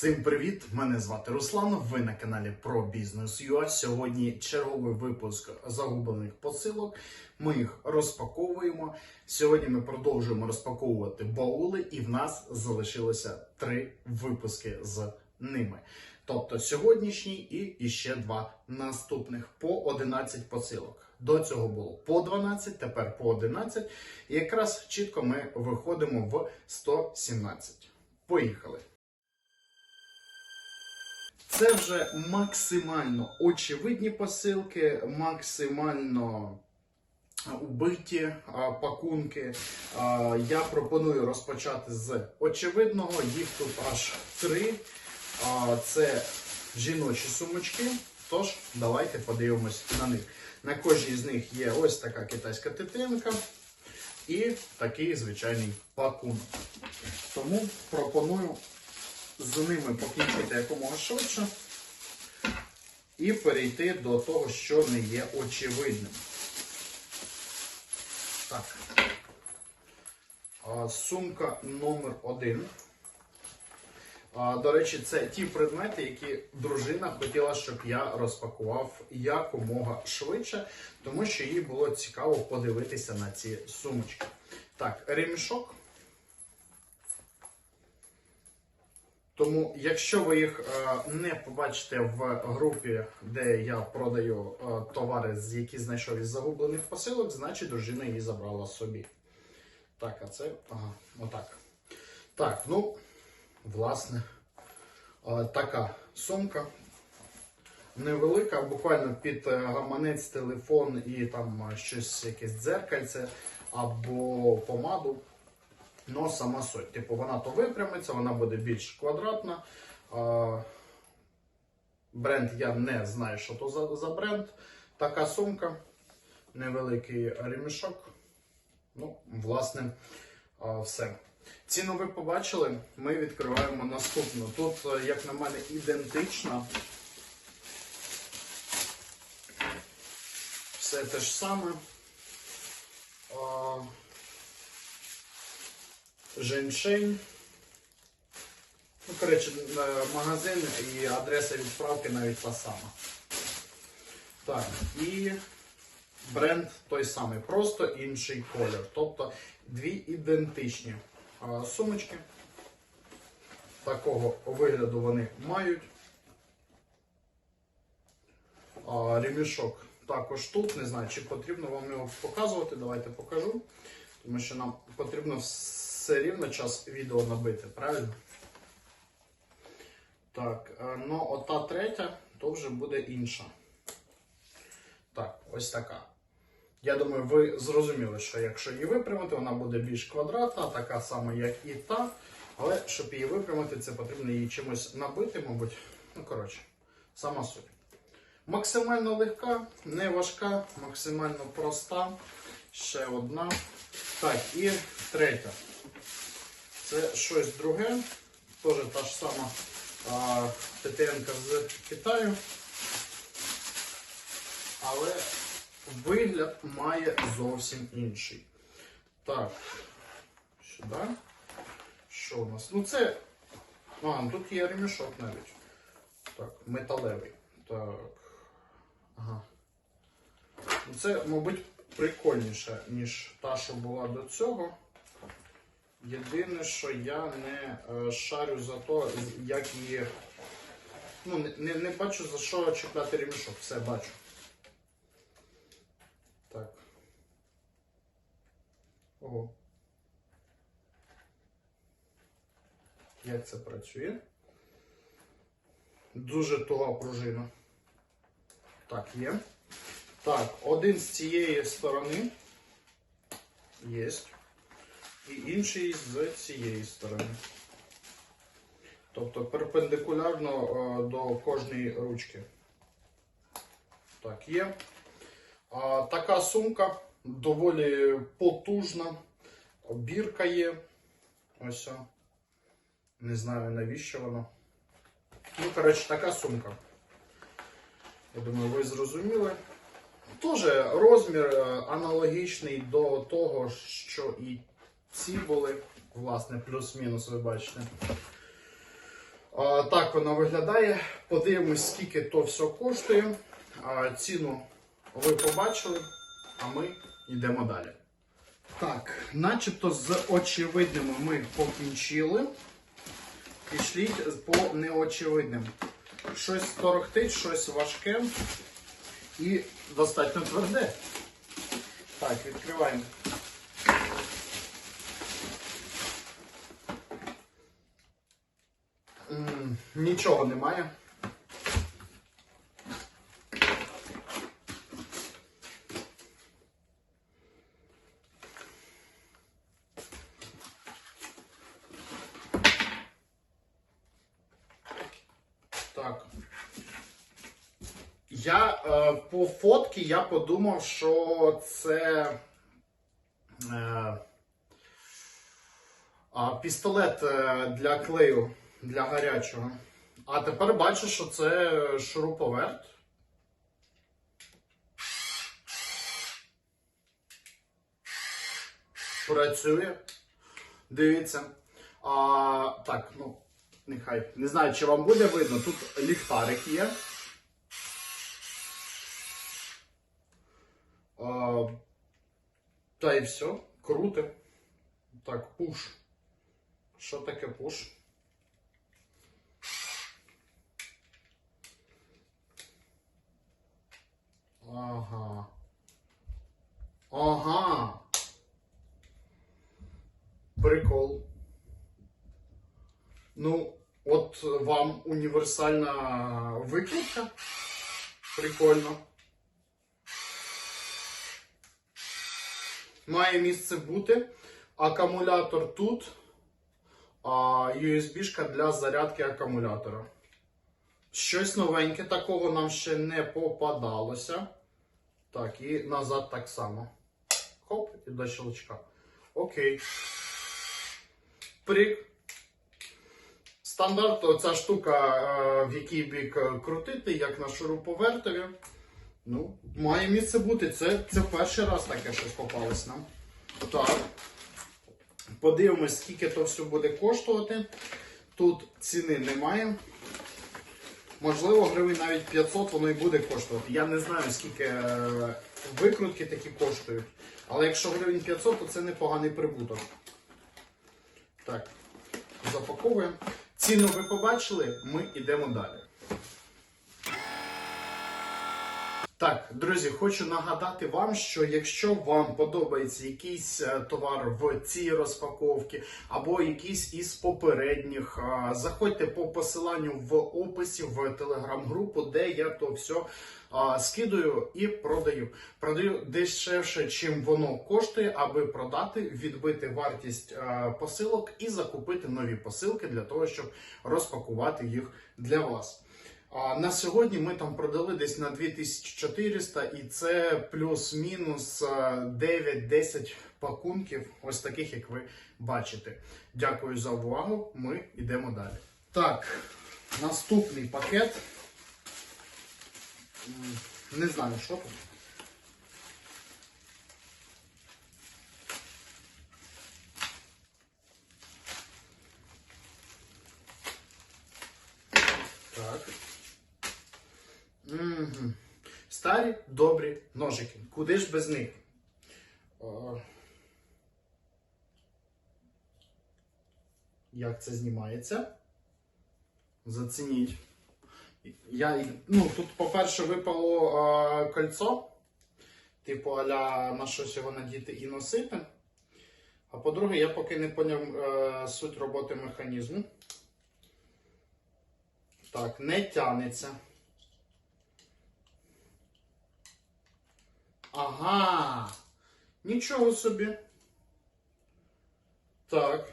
Всім привіт! Мене звати Руслан. Ви на каналі про бізнес UA. Сьогодні черговий випуск загублених посилок. Ми їх розпаковуємо. Сьогодні ми продовжуємо розпаковувати баули, і в нас залишилося три випуски з ними. Тобто сьогоднішній і іще два наступних по 11 посилок. До цього було по 12, тепер по 11. І якраз чітко ми виходимо в 117. Поїхали! Це вже максимально очевидні посилки, максимально убиті а, пакунки. А, Я пропоную розпочати з очевидного. Їх тут аж три. А, Це жіночі сумочки. Тож, давайте подивимось на них. На кожній з них є ось така китайська титинка і такий звичайний пакунок. Тому пропоную з ними покінчити якомога швидше і перейти до того, що не є очевидним. Так. Сумка номер один. До речі, це ті предмети, які дружина хотіла, щоб я розпакував якомога швидше, тому що їй було цікаво подивитися на ці сумочки. Так, ремішок. Тому, якщо ви їх е, не побачите в групі, де я продаю е, товари, які знайшов із загублених посилок, значить дружина її забрала собі. Так, а це. Ага, отак. Так, ну, власне, е, така сумка. Невелика, буквально під гаманець, телефон і там щось, якесь дзеркальце або помаду. Ну, сама суть. Типу, вона то випрямиться, вона буде більш квадратна. Бренд я не знаю, що то за, за бренд. Така сумка, невеликий ремішок. Ну, власне, все. Ціну ви побачили, ми відкриваємо наступну. Тут, е, як на мене, ідентична. Все те ж саме. Женьшень. Ну, коротше, магазин і адреса відправки навіть та сама. Так, і бренд той самий, просто інший колір. Тобто дві ідентичні сумочки. Такого вигляду вони мають. Ремішок також тут. Не знаю, чи потрібно вам його показувати. Давайте покажу. Тому що нам потрібно все рівно час відео набити, правильно? Так, е, ну ота третя, то вже буде інша. Так, ось така. Я думаю, ви зрозуміли, що якщо її випрямити, вона буде більш квадратна, така сама, як і та. Але щоб її випрямити, це потрібно її чимось набити, мабуть. Ну, коротше, сама суть. Максимально легка, не важка, максимально проста. Ще одна. Так, і третя. Це щось друге. Теж та ж сама ТТНка з Китаю. Але вигляд має зовсім інший. Так, сюди. Що у нас? Ну це. А, ну тут є ремішок навіть. Так, металевий. Так. Ага. Ну, Це, мабуть, прикольніше, ніж та, що була до цього. Єдине, що я не е, шарю за то, як її. Ну, не, не, не бачу за що чіпляти ремішок. Все бачу. Так. Ого. Як це працює? Дуже туга пружина. Так, є. Так, один з цієї сторони є. І інший з цієї сторони. Тобто перпендикулярно е, до кожної ручки. Так, є. А, така сумка доволі потужна. Бірка є. Ось. Не знаю навіщо вона. Ну, коротше, така сумка. Я думаю, ви зрозуміли. Тоже розмір е, аналогічний до того, що і ці були, власне, плюс-мінус, ви бачите. А, так воно виглядає. Подивимось, скільки то все коштує. А, ціну ви побачили, а ми йдемо далі. Так, начебто з очевидними ми покінчили. Пішліть по неочевидним. Щось торохтить, щось важке і достатньо тверде. Так, відкриваємо. М, Нічого немає. Так. Я е, по фотці я подумав, що це е, а, пістолет е, для клею для гарячого. А тепер бачу, що це шуруповерт. Працює. Дивіться. А, так, ну, нехай. Не знаю, чи вам буде видно. Тут ліхтарик є. А, та і все. Круто. Так, пуш. Що таке пуш? Ага. Ага. Прикол. Ну, от вам універсальна викрутка. Прикольно. Має місце бути. Акумулятор тут. А USB-шка для зарядки акумулятора. Щось новеньке, такого нам ще не попадалося. Так, і назад так само. Хоп, і до щелчка. Окей. Прик. Стандарт, оця штука, е, в який бік е, крутити, як на шуруповертові. Ну, має місце бути. Це, це перший раз таке щось попалось нам. Так. Подивимось, скільки то все буде коштувати. Тут ціни немає. Можливо, гривень навіть 500 воно і буде коштувати. Я не знаю, скільки е, викрутки такі коштують. Але якщо гривень 500, то це непоганий прибуток. Так, запаковуємо. Ціну ви побачили, ми йдемо далі. Так, друзі, хочу нагадати вам, що якщо вам подобається якийсь е, товар в цій розпаковці або якийсь із попередніх, е, заходьте по посиланню в описі в телеграм-групу, де я то все скидаю і продаю. Продаю дешевше, чим воно коштує, аби продати, відбити вартість е, посилок і закупити нові посилки для того, щоб розпакувати їх для вас. На сьогодні ми там продали десь на 2400 і це плюс-мінус е, 9-10 пакунків, ось таких, як ви бачите. Дякую за увагу. Ми йдемо далі. Так, наступний пакет. Не знаю, що тут. Так. Мгм. Старі добрі ножики. Куди ж без них? О. Як це знімається? Зацініть. Я, ну, тут, по-перше, випало е, кольцо. Типу, аля на щось його надіти і носити. А по-друге, я поки не поняв е, суть роботи механізму. Так, не тянеться. Ага. Нічого собі. Так.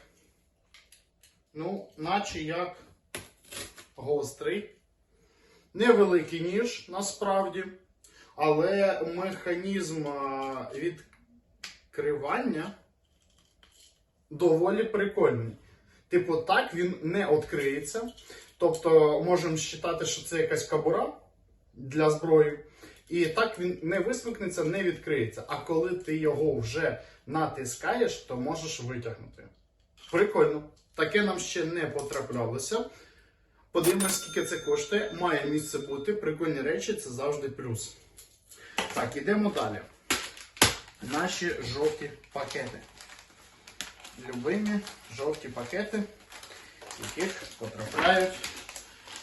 Ну, наче як гострий. Невеликий ніж насправді. Але механізм відкривання доволі прикольний. Типу, так він не відкриється. Тобто, можемо вважати, що це якась кабура для зброї. І так він не висмикнеться, не відкриється. А коли ти його вже натискаєш, то можеш витягнути. Прикольно. Таке нам ще не потраплялося. Подивимось, скільки це коштує. Має місце бути. Прикольні речі це завжди плюс. Так, ідемо далі. Наші жовті пакети. Любимі жовті пакети, в яких потрапляють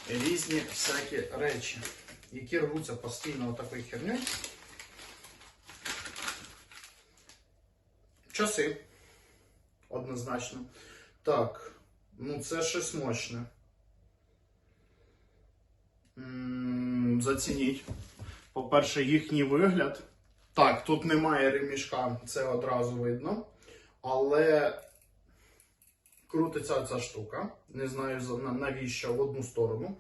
різні всякі речі, які рвуться постійно отакою херню. Часи. Однозначно. Так, ну це щось мощне. Зацініть. По-перше, їхній вигляд. Так, тут немає ремішка, це одразу видно. Але крутиться ця штука. Не знаю навіщо в одну сторону.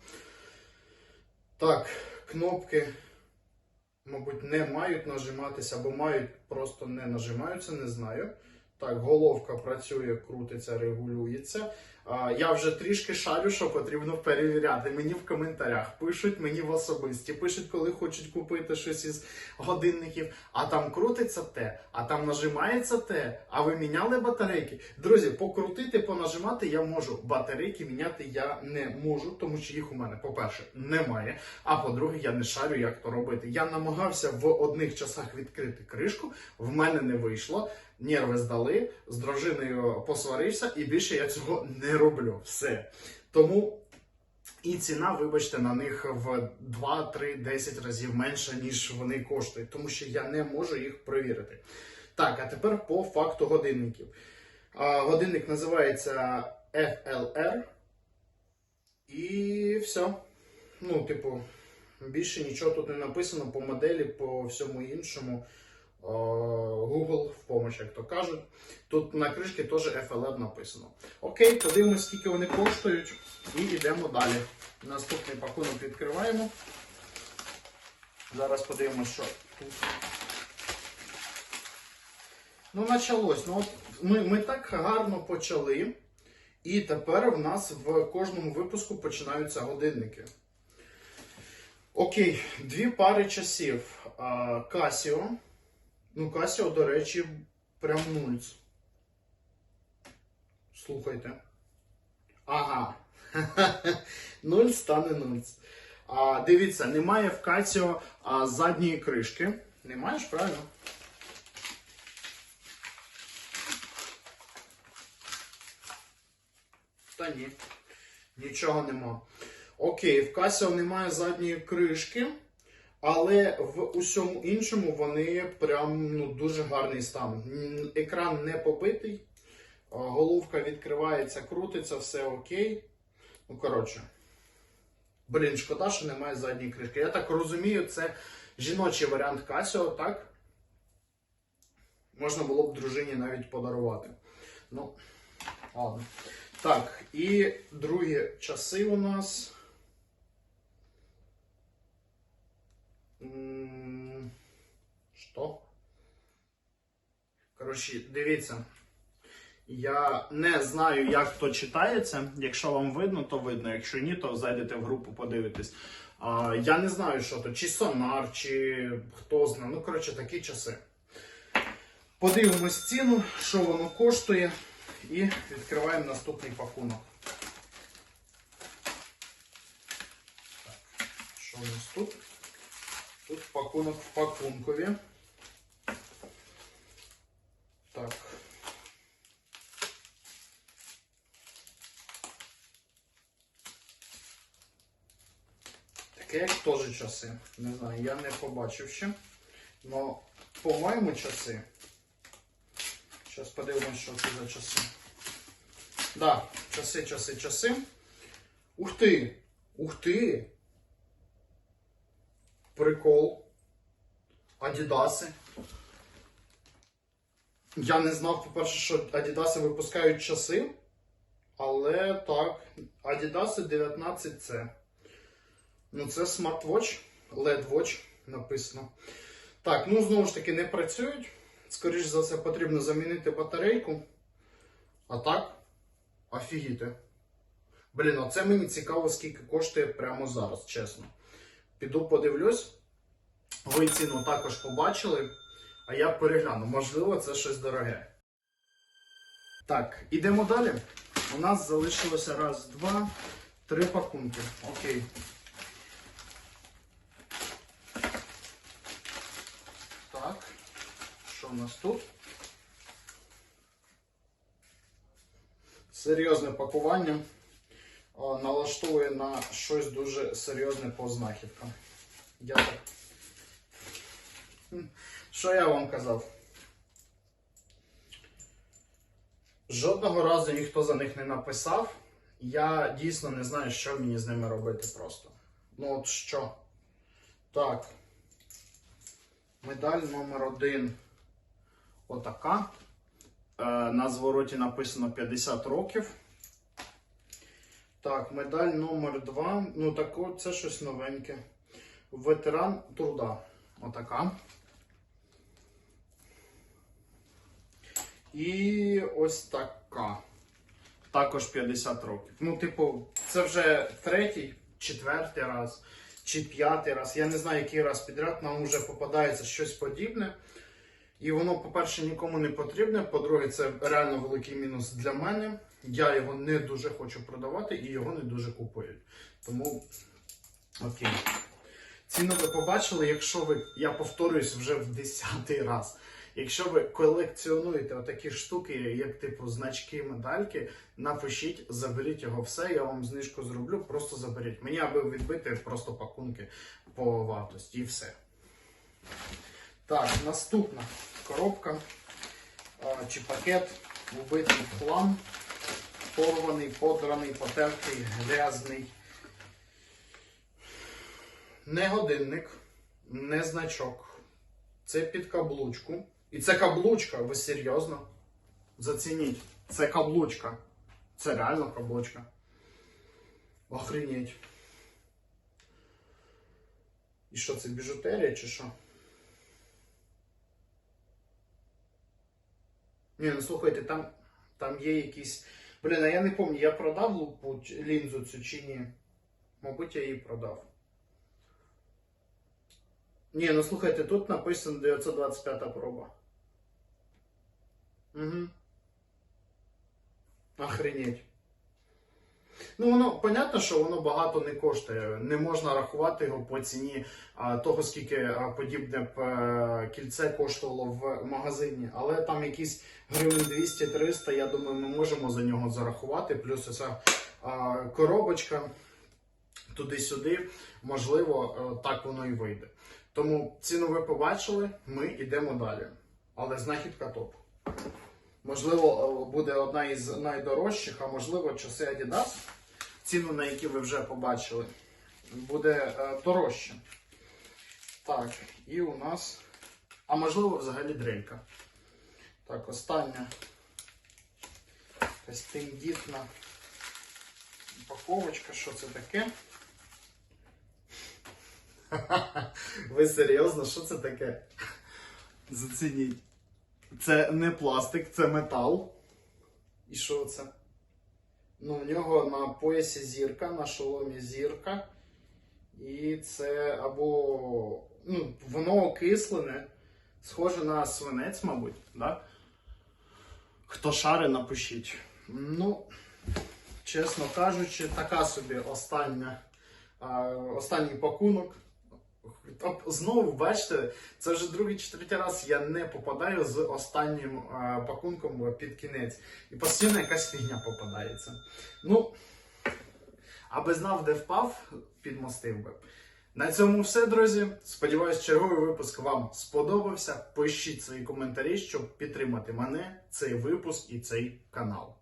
Так, кнопки, мабуть, не мають нажиматися, або мають, просто не нажимаються, не знаю. Так, головка працює, крутиться, регулюється. Я вже трішки шарю, що потрібно перевіряти. Мені в коментарях пишуть, мені в особисті, пишуть, коли хочуть купити щось із годинників. А там крутиться те, а там нажимається те. А ви міняли батарейки? Друзі, покрутити, понажимати я можу. Батарейки міняти я не можу, тому що їх у мене, по-перше, немає. А по-друге, я не шарю, як то робити. Я намагався в одних часах відкрити кришку, в мене не вийшло. Нерви здали, з дружиною посварився, і більше я цього не роблю. Все. Тому і ціна, вибачте, на них в 2, 3, 10 разів менша, ніж вони коштують, тому що я не можу їх перевірити. Так, а тепер по факту годинників. Годинник називається FLR. І все. Ну, типу, більше нічого тут не написано по моделі, по всьому іншому. Е, Google в помощь, як то кажуть. Тут на кришці теж FLR написано. Окей, подивимось, скільки вони коштують, і йдемо далі. Наступний пакунок відкриваємо. Зараз подивимось, що тут. Ну, почалось. Ну, от ми, ми так гарно почали, і тепер в нас в кожному випуску починаються годинники. Окей, дві пари часів. А, Casio. Ну, Casio, до речі, прям нульц. Слухайте. Ага. Нуль стане нульц. А, дивіться, немає в Casio а, задньої кришки. Не маєш, правильно? Та ні. Нічого нема. Окей, в Casio немає задньої кришки. Але в усьому іншому вони прям ну, дуже гарний стан. Екран не побитий, головка відкривається, крутиться, все окей. Ну, коротше. Блін, шкода, що немає задньої кришки. Я так розумію, це жіночий варіант Casio, так? Можна було б дружині навіть подарувати. Ну, ладно. Так, і другі часи у нас. Що? Коротше, дивіться. Я не знаю, як то читається. Якщо вам видно, то видно. Якщо ні, то зайдете в групу, подивитесь. А, я не знаю, що то, чи сонар, чи хто знає. Ну, коротше, такі часи. Подивимось ціну, що воно коштує, і відкриваємо наступний пакунок. Так, що у нас тут? Пакунок в пакункові. Так. Таке як теж часи. Не знаю, я не побачив ще. Но, по-моєму, часи. Зараз подивимось, що це за часи. Да, часи, часи, часи. Ух ти! Ух ти! Прикол. Адідаси. Я не знав, по-перше, що Адідаси випускають часи. Але так, Адідаси 19C. Ну, це смарт-вотч, LED Watch написано. Так, ну знову ж таки не працюють. Скоріше за все, потрібно замінити батарейку. А так, офігіти. Блін, оце мені цікаво, скільки коштує прямо зараз, чесно. Піду подивлюсь. Ви ціну також побачили, а я перегляну. Можливо, це щось дороге. Так, ідемо далі. У нас залишилося раз, два, Три пакунки. Окей. Так. Що в нас тут? Серйозне пакування. Налаштовує на щось дуже серйозне по знахідкам. Я так. Що я вам казав? Жодного разу ніхто за них не написав. Я дійсно не знаю, що мені з ними робити просто. Ну от що? Так. Медаль номер один. Отака. Е, на звороті написано 50 років. Так, медаль номер 2. Ну, тако, це щось новеньке. Ветеран труда. Отака. І ось така. Також 50 років. Ну, типу, це вже третій, четвертий раз, чи п'ятий раз. Я не знаю, який раз підряд нам вже попадається щось подібне. І воно, по-перше, нікому не потрібне. По-друге, це реально великий мінус для мене. Я його не дуже хочу продавати і його не дуже купують. Тому окей. Ціну ви побачили, якщо ви, я повторююсь вже в десятий раз. Якщо ви колекціонуєте отакі штуки, як типу значки, медальки, напишіть, заберіть його все, я вам знижку зроблю, просто заберіть. Мені аби відбити просто пакунки по вартості і все. Так, наступна коробка чи пакет, вбитий хлам, порваний, подраний, потертий, грязний. Не годинник, не значок. Це під каблучку. І це каблучка, ви серйозно? Зацініть. Це каблучка. Це реально каблучка. Охренеть. І що це біжутерія чи що? Ні, ну слухайте, там, там є якісь. Блін, а я не пам'ятаю, я продав лупу лінзу цю чи ні? Мабуть, я її продав. Ні, ну слухайте, тут написано 925 проба. Угу. Охренеть. Ну, воно понятно, що воно багато не коштує. Не можна рахувати його по ціні а, того, скільки а, подібне б, е, кільце коштувало в магазині. Але там якісь гривень 200-300, я думаю, ми можемо за нього зарахувати. Плюс ця а, коробочка туди-сюди, можливо, е, так воно і вийде. Тому ціну ви побачили, ми йдемо далі. Але знахідка топ. Можливо, е, буде одна із найдорожчих, а можливо, часи Adidas, ціну на які ви вже побачили, буде е, дорожче. Так, і у нас. А можливо, взагалі дрелька. Так, остання якась тендітна упаковочка. Що це таке? Ви серйозно, що це таке? Зацініть. Це не пластик, це метал. І що це? Ну, в нього на поясі зірка, на шоломі зірка. І це або. Ну, воно окислене, схоже на свинець, мабуть, да? Хто шари, напишіть. Ну, чесно кажучи, така собі остання, останній пакунок. Оп, Знову бачите, це вже другий чи третій раз я не попадаю з останнім а, пакунком під кінець. І постійно якась фігня попадається. Ну, аби знав, де впав, підмостив би. На цьому все, друзі. Сподіваюсь, черговий випуск вам сподобався. Пишіть свої коментарі, щоб підтримати мене, цей випуск і цей канал.